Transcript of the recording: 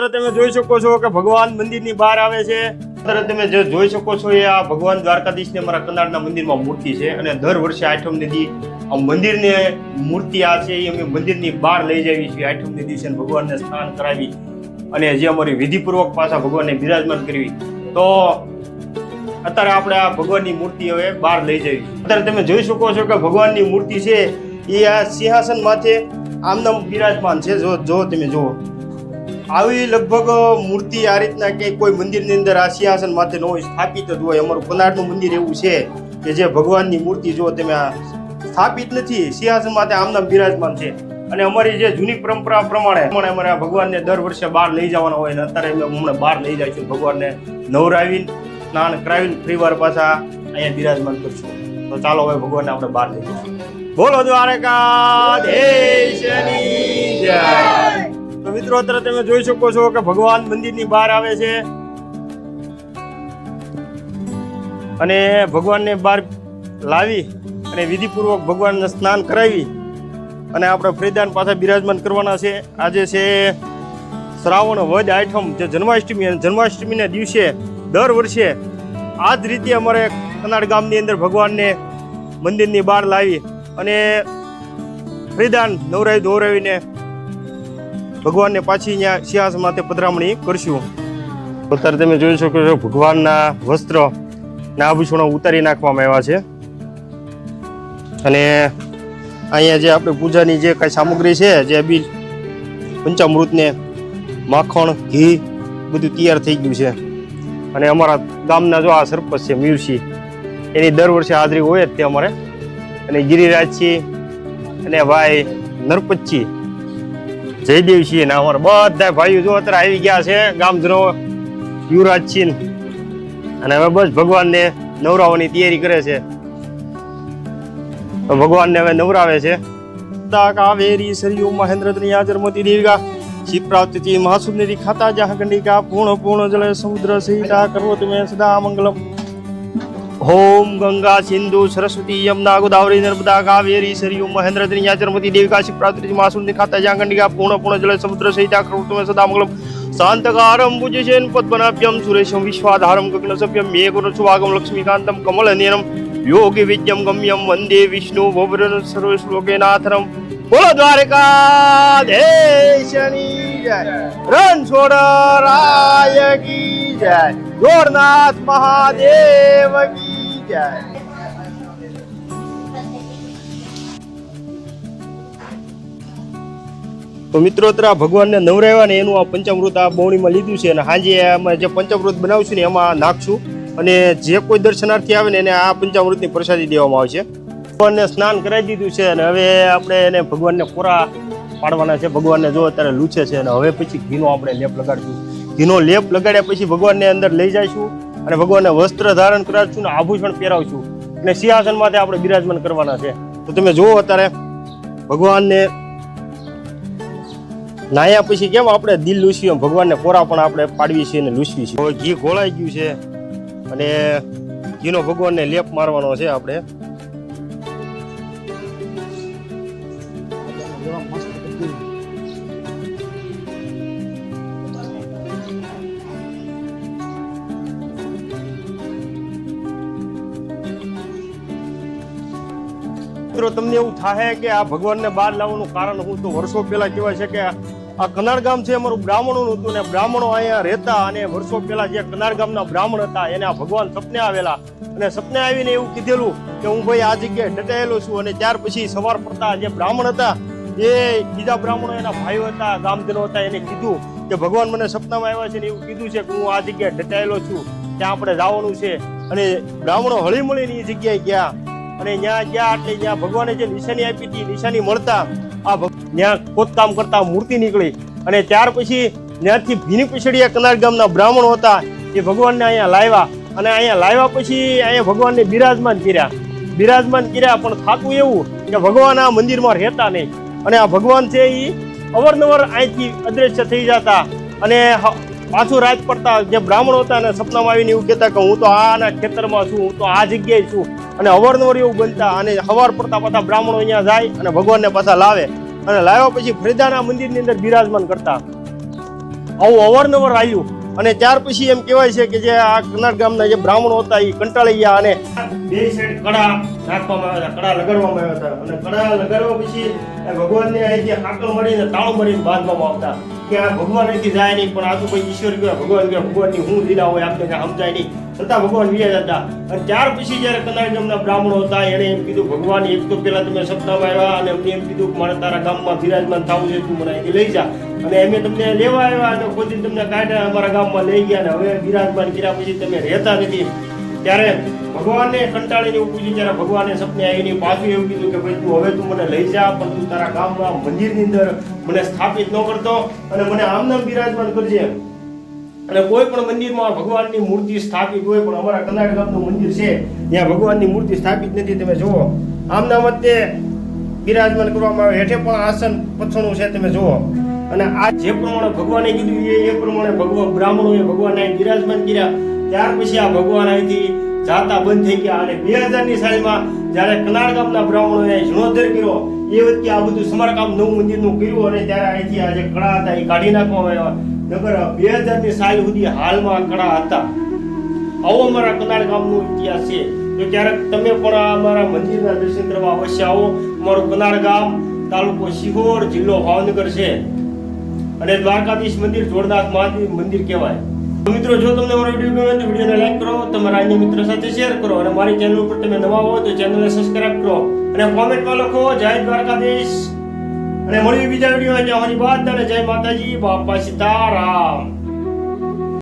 અત્યારે તમે જોઈ શકો છો કે ભગવાન મંદિરની બહાર આવે છે. અત્યારે તમે જે જોઈ શકો છો એ આ ભગવાન દ્વારકાધીશને અમારા કનાડના મંદિરમાં મૂર્તિ છે અને દર વર્ષે આઠમ દી આ મંદિરની મૂર્તિ આ છે એ અમે મંદિરની બહાર લઈ જઈએ છીએ. આઠમને દિવસે ભગવાનને સ્નાન કરાવી અને જે અમારી વિધિપૂર્વક પાછા ભગવાનને બિરાજમાન કરવી. તો અત્યારે આપણે આ ભગવાનની મૂર્તિ હવે બહાર લઈ જવી અત્યારે તમે જોઈ શકો છો કે ભગવાનની મૂર્તિ છે એ આ સિંહાસન માથે આમનામ બિરાજમાન છે. જો જો તમે જુઓ. આવી લગભગ મૂર્તિ આ રીતના કે કોઈ મંદિરની અંદર આ સિંહાસન માથે ન હોય, સ્થાપિત જ હોય. અમારું કનાડનું મંદિર એવું છે કે જે ભગવાનની મૂર્તિ જો તમે આ સ્થાપિત નથી, સિંહાસન માથે આમનામ બિરાજમાન છે. અને અમારી જે જૂની પરંપરા પ્રમાણે પ્રમાણે અમારે ભગવાનને દર વર્ષે બહાર લઈ જવાના હોય અને અત્યારે અમે હમણાં બહાર લઈ જાય છે ભગવાનને નવરાવીને, સ્નાન કરાવીને ફરી વાર પાછા અહીંયા બિરાજમાન કરશું. તો ચાલો હવે ભગવાનને આપણે બહાર લઈ જઈશું. બોલો દ્વારકાધીશની જય! તો મિત્રો, અત્યારે તમે જોઈ શકો છો કે ભગવાન મંદિરની બહાર આવે છે. અને ભગવાનને બહાર લાવી અને વિધિપૂર્વક ભગવાનને સ્નાન કરાવી અને આપણે ફરીદાન પાસે બિરાજમાન કરવાના છે. આજે છે શ્રાવણ વદ આઠમ, જે જન્માષ્ટમી અને જન્માષ્ટમીના દિવસે દર વર્ષે આ જ રીતે અમારે કનાડ ગામની અંદર ભગવાનને મંદિરની બહાર લાવી અને ફરીદાન નવરાવી ધોરાવીને ભગવાનને પાછી અહીંયા સિંહાસન માથે પધરામણી કરશું. અત્યારે તમે જોઈ શકો છો ભગવાનના વસ્ત્ર ના આભૂષણો ઉતારી નાખવામાં આવ્યા છે. અને અહીંયા જે આપણે પૂજાની જે કાંઈ સામગ્રી છે જે બી પંચામૃતને માખણ ઘી બધું તૈયાર થઈ ગયું છે. અને અમારા ગામના જો આ સરપંચ છે મ્યુરસિંહ એની દર વર્ષે હાજરી હોય જ તે અમારે. અને ગિરિરાજસિંહ અને ભાઈ નરપતસિંહ જયદેવસિંહ ને અમારા બધા ભાઈઓ જો અત્યારે આવી ગયા છે, ગામજનો, યુવરાજસિંહ. અને હવે બસ ભગવાનને નવરાવવાની તૈયારી કરે છે. ભગવાનને હવે નવરાવે છે. કાવેરી સરયુ મહેન્દ્રની આચરમતી દેવિકા. શિપ્રાવતી મહાસુંદરી ખાતા જહ ગંડિકા પૂર્ણ પૂર્ણ જળ સમુદ્ર સહિતા કરવો તમે સદા મંગલમ. ઓમ ગંગા સિંધુ સરસ્વતી, યમુના ગોદાવરી, નર્મદા કાવેરી, સરયુ, મહેન્દ્ર યાચરમતી દેવિકા શિપ્રાવતી મહાસુંદરી ખાતા જહ ગંડિકા પૂર્ણ પૂર્ણ જળ, સમુદ્ર, સહિત કરવો તમે સદા મંગલમ શાંતકારમ ભુજશેન પદ્મનાભ્યમ, સુરેશમ, વિશ્વાધારમ, ગગનસભ્યમ મેઘુર સુભાગમ લક્ષ્મીકાંતમ કમલનયનમ યોગી વિદ્યમ, ગમ્યમ, વંદે વિષ્ણુ ભવરન સર્વ શ્લોકેનાથરમ બોલો દ્વારકા દેશની જય. રણછોડ રાય કી જય. ગોરનાથ મહાદેવ કી જય તો મિત્રો, અત્યારે ભગવાનને નવરાવ્યા ને એનું આ પંચામૃત આ બવણીમાં લીધું છે અને સાંજે અમે જે પંચામૃત બનાવશું ને એમાં નાખશું અને જે કોઈ દર્શનાર્થી આવે ને એને આ પંચામૃતની પ્રસાદી દેવામાં આવશે. ભગવાનને સ્નાન કરાવી દીધું છે અને હવે આપણે એને ભગવાનને કોરા પાડવાના છે. ભગવાનને જો અત્યારે લૂછે છે અને હવે પછી ઘીનો આપણે લેપ લગાડશું. ઘીનો લેપ લગાડ્યા પછી ભગવાનને અંદર લઈ જઈશું. અને ભગવાનને વસ્ત્ર ધારણ કરાવશું ને આભૂષણ પહેરાવશું અને સિંહાસન માટે આપણે બિરાજમાન કરવાના છે. તો તમે જુઓ અત્યારે, ભગવાનને નાયા પછી કેમ આપણે દિલ લૂસીએ ભગવાનને કોરા પણ આપણે પાડવી છીએ અને લૂસવી છીએ ઘી ઘોળાઈ ગયું છે અને ઘીનો ભગવાનને લેપ મારવાનો છે આપણે. મિત્રો, તમને એવું થાય કે આ ભગવાનને બહાર લાવવાનું કારણ હું તો વર્ષો પહેલા કહેવાય છે કે આ કનાર ગામ છે અમારું બ્રાહ્મણોનું હતું ને બ્રાહ્મણો અહીંયા રહેતા અને વર્ષો પહેલા જે કનાર ગામના બ્રાહ્મણ હતા, એને આ ભગવાન સપને આવેલા. અને સપને આવીને એવું કીધેલું કે હું ભાઈ આ જગ્યાએ ડટાયેલો છું અને ત્યાર પછી સવાર પડતા જે બ્રાહ્મણ હતા, એ બીજા બ્રાહ્મણો એના ભાઈઓ હતા, ગામજનો હતા, એને કીધું કે ભગવાન મને સપનામાં આવ્યા છે ને એવું કીધું છે કે હું આ જગ્યાએ ડટાયેલો છું, ત્યાં આપણે જવાનું છે. અને બ્રાહ્મણો હળી મળીને એ જગ્યાએ ગયા. અને ત્યાં ગયા એટલે ત્યાં ભગવાને જે નિશાની આપી હતી નિશાની મળતા આ ત્યાં ખોદકામ કરતા મૂર્તિ નીકળી. અને ત્યાર પછી ત્યાંથી ભીની પીછડીયા કનાર ગામના બ્રાહ્મણો હતા, એ ભગવાનને અહીંયા લાવ્યા. અને અહીંયા લાવ્યા પછી અહીંયા ભગવાનને બિરાજમાન કર્યા. બિરાજમાન કર્યા, પણ થાતું એવું કે ભગવાન આ મંદિરમાં રહેતા નહીં. અને આ ભગવાન છે એ અવરનવર અહીંથી અદ્રશ્ય થઈ જતા. અને પાછું રાત પડતા જે બ્રાહ્મણો હતા ને સપનામાં આવીને એવું કહેતા કે હું તો આના ખેતરમાં છું, હું તો આ જગ્યાએ છું. અને અવારનવાર એવું બનતા અને સવાર પડતા પાછા બ્રાહ્મણો અહીંયા જાય અને ભગવાનને પાછા લાવે. અને લાવ્યા પછી ફરીદાના મંદિરની અંદર બિરાજમાન કરતા. આવું અવારનવાર આવ્યું. અને ત્યાર પછી એમ કહેવાય છે કે જે આ કનાડ ગામના જે બ્રાહ્મણો હતા એ કંટાળી ગયા અને બે સાઈડ કડા નાખવામાં આવ્યા કડા લગાડવામાં આવ્યા હતા. અને કડા લગાડવા પછી ભગવાનને અહીંથી હાકલ મળીને તાળું મળીને બાંધવામાં આવતા. કે ભગવાન નથી જાય નહીં, પણ આ તો કોઈ ઈશ્વર કહેવાય, ભગવાન કહેવાય, ભગવાનની હું લીલા હોય આપણે કાંઈ સમજાય નહીં. છતાં ભગવાન વિયા હતા. અને ત્યાર પછી જ્યારે ગામના બ્રાહ્મણો હતા, એણે એમ કીધું, ભગવાન, એક તો પેલા તમે સપનામાં આવ્યા અને એમને એમ કીધું મારે તારા ગામમાં બિરાજમાન થવું છે, તું મને અહીંથી લઈ જા. અને અમે તમને લેવા આવ્યા તો કોઈ તમને કાઢ્યા, અમારા ગામમાં લઈ ગયા અને હવે બિરાજમાન કર્યા પછી તમે રહેતા નથી. ત્યારે ભગવાનને કંટાળીને એવું પૂછ્યું ત્યારે ભગવાને સપને આવીને પાછું એવું કીધું કે, ભાઈ, તું હવે તું મને લઈ જા, પણ તું તારા ગામમાં, મંદિરની અંદર મને સ્થાપિત ન કરતો અને મને આમનામ બિરાજમાન કરજે. અને કોઈ પણ મંદિરમાં ભગવાનની મૂર્તિ સ્થાપિત હોય, પણ અમારા કનાડ ગામનું મંદિર છે, ત્યાં ભગવાનની મૂર્તિ સ્થાપિત નથી. તમે જુઓ આમના મતે બિરાજમાન કરવામાં આવે, હેઠે પણ આસન પછણું છે, તમે જુઓ. અને આ જે પ્રમાણે ભગવાને કીધું એ પ્રમાણે ભગવાન બ્રાહ્મણોએ ભગવાનને બિરાજમાન કર્યા. ત્યાર પછી આ ભગવાન અહીંથી જાતા બંધ થઈ ગયા અને બે હજારની સાલમાં જ્યારે કનાડ ગામના બ્રાહ્મણોએ જીર્ણોદ્ધાર કર્યો, એ વખતે આ બધું સમારકામ નવું મંદિરનું કર્યું અને ત્યારે અહીંથી આ જે કળા હતા એ કાઢી નાખવામાં આવ્યા. નગર બે હજારની સાલ સુધી હાલમાં કળા હતા. આવો અમારા કનાડ ગામનો ઇતિહાસ છે. તો ક્યારેક તમે પણ આ અમારા મંદિરના દર્શન કરવા અવશ્ય આવો. અમારું કનાડ ગામ તાલુકો શિહોર જિલ્લો ભાવનગર છે. અને દ્વારકાધીશ મંદિર જોરનાથ મહાદેવ મંદિર કહેવાય. મિત્રો, જો તમને મારો વીડિયો ગમે તો વિડીયોને લાઈક કરો, તમારા અન્ય મિત્રો સાથે શેર કરો અને મારી ચેનલ ઉપર તમે નવા હો તો ચેનલને સબસ્ક્રાઇબ કરો અને કોમેન્ટમાં લખો, જય દ્વારકાધીશ. અને મળીએ બીજા વીડિયો ત્યાં મારી વાત અને જય માતાજી, બાપા સીતારામ.